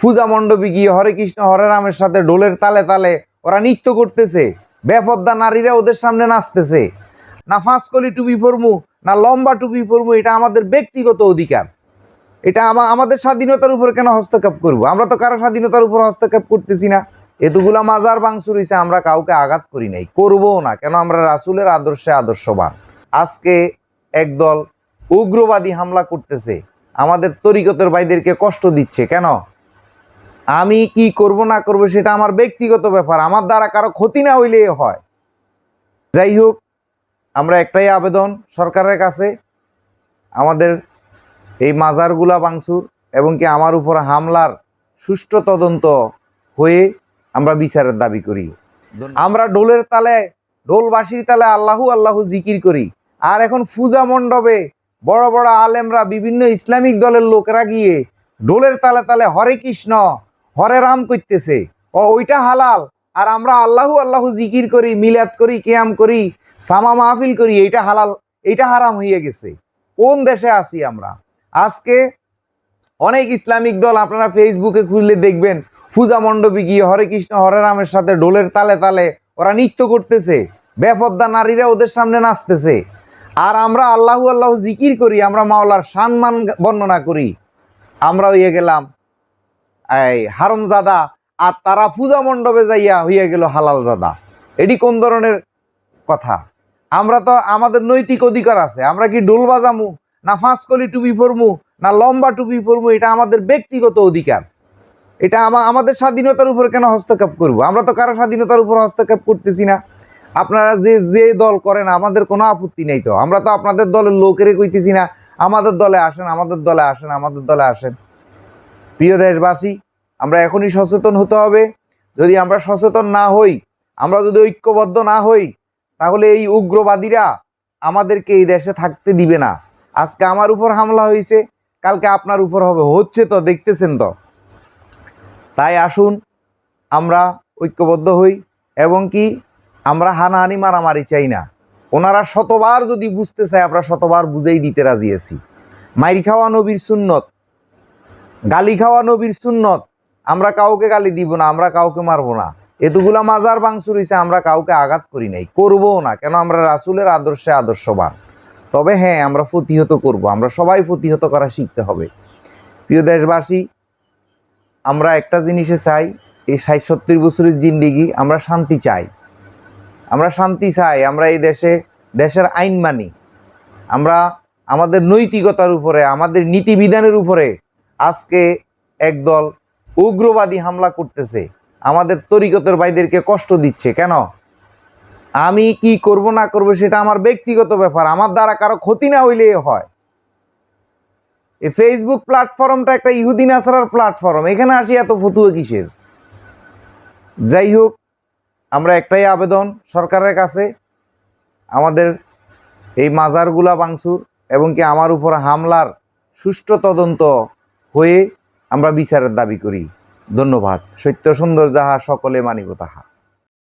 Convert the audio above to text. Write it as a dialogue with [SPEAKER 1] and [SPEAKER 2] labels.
[SPEAKER 1] পূজা মণ্ডপে গিয়ে হরে কৃষ্ণ, হরে রামের সাথে ডোলের তালে তালে ওরা নৃত্য করতেছে। বেপদ্দা নারীরা ওদের সামনে নাচতেছে। না ফাঁসকলি টুপি পরমু, না লম্বা টুপি পরমু, এটা আমাদের ব্যক্তিগত অধিকার। এটা আমাদের স্বাধীনতার উপর কেন হস্তক্ষেপ করব? আমরা তো কারও স্বাধীনতার উপর হস্তক্ষেপ করতেছি না। এতগুলা মাজার বাংসুর হইছে, আমরা কাউকে আঘাত করি নাই। করব না, কেন আমরা রাসুলের আদর্শে আদর্শবান। আজকে একদল উগ্রবাদী হামলা করতেছে। আমাদের তরিকতের ভাইদেরকে কষ্ট দিচ্ছে, কেন? আমি কি করব না করব সেটা আমার ব্যক্তিগত ব্যাপার। আমার দ্বারা কারও ক্ষতি না হইলে হয়। যাই হোক আমরা একটাই আবেদন সরকারের কাছে। আমাদের এই মাজারগুলা বাংসুর এবং কি আমার উপর হামলার সুষ্ঠু তদন্ত হয়ে আমরা বিচারের দাবি করি। আমরা ডোলের তালে ডোলবাসির তালে আল্লাহু আল্লাহু জিকির করি। আর এখন পূজা মণ্ডপে বড় বড় আলেমরা বিভিন্ন ইসলামিক দলের লোকরা গিয়ে ডোলের তালে তালে হরে কৃষ্ণ হরে রাম করতেছে ও, ওইটা হালাল। আর আমরা আল্লাহু আল্লাহু জিকির করি, মিলাদ করি, কেয়াম করি, সামা মাহফিল করি, এইটা হালাল, এইটা হারাম হয়ে গেছে। কোন দেশে আছি আমরা? আজকে অনেক ইসলামিক দল আপনারা ফেসবুকে খুললে দেখবেন পূজা মণ্ডপে গিয়ে হরে কৃষ্ণ, হরে রামের সাথে ডোলের তালে তালে ওরা নৃত্য করতেছে। বেপদ্দা নারীরা ওদের সামনে নাচতেছে। আর আমরা আল্লাহু আল্লাহ জিকির করি, আমরা মাওলার সম্মান বর্ণনা করি। আমরা হইয়ে গেলাম এই হারমজাদা আর তারা পূজা মণ্ডপে যাইয়া হইয়া গেল হালাল জাদা এটি কোন ধরনের কথা? আমরা তো আমাদের নৈতিক অধিকার আছে। আমরা কি ডোল বাজামু, না ফাঁসকলি টুপি পরমু, না লম্বা টুপি পরমু, এটা আমাদের ব্যক্তিগত অধিকার। এটা আমাদের স্বাধীনতার উপর কেন হস্তক্ষেপ করব? আমরা তো কারও স্বাধীনতার উপর হস্তক্ষেপ করতেছি না। আপনারা যে যে দল করেন, আমাদের কোনো আপত্তি নেই তো। আমরা তো আপনাদের দলের লোকেরে কইতেছি না, আমাদের দলে আসেন, আমাদের দলে আসেন, আমাদের দলে আসেন। প্রিয় দেশবাসী, আমরা এখনই সচেতন হতে হবে। যদি আমরা সচেতন না হই, আমরা যদি ঐক্যবদ্ধ না হই, তাহলে এই উগ্রবাদীরা আমাদেরকে এই দেশে থাকতে দিবে না। আজকে আমার উপর হামলা হয়েছে, কালকে আপনার উপর হবে, হচ্ছে তো, দেখতেছেন তো। তাই আসুন, আমরা ঐক্যবদ্ধ হই, এবং কি, আমরা হানাহানি মারামারি চাই না। ওনারা শতবার যদি বুঝতে চায়, আমরা শতবার বুঝেই দিতে রাজি আছি। মাইর খাওয়া নবীর সুন্নত গালি খাওয়া নবীর সুন্নত। আমরা কাউকে গালি দিব না, আমরা কাউকে মারবো না। এতগুলা মাজার বাংসুর হইছে, আমরা কাউকে আঘাত করি নাই করব না। কেন আমরা রাসুলের আদর্শে আদর্শবান? তবে হ্যাঁ আমরা প্রতিহত করব, আমরা সবাই প্রতিহত করা শিখতে হবে। প্রিয় দেশবাসী, আমরা একটা জিনিসে চাই, এই ষাট সত্তর বছরের জিন্দিগি, আমরা শান্তি চাই। আমরা শান্তি চাই, আমরা এই দেশে, দেশের আইন মানি। আমরা আমাদের নৈতিকতার উপরে, আমাদের নীতিবিধানের উপরে আজকে একদল উগ্রবাদী হামলা করতেছে। আমাদের তরিকতের ভাইদেরকে কষ্ট দিচ্ছে, কেন? আমি কি করব, না করব সেটা আমার ব্যক্তিগত ব্যাপার, আমার দ্বারা কারও ক্ষতি না হইলে হয়। এই ফেসবুক প্ল্যাটফর্মটা একটা ইহুদি নাসারার প্ল্যাটফর্ম এখানে আসি এত ফতুয়া কিসের? যাই হোক, আমরা একটাই আবেদন সরকারের কাছে, আমাদের এই মাজারগুলা বাংসুর এবং কি আমার উপর হামলার সুষ্ঠু তদন্ত হয়ে আমরা বিচারের দাবি করি। ধন্যবাদ। সত্য সুন্দর যাহা সকলে মানিব তাহা।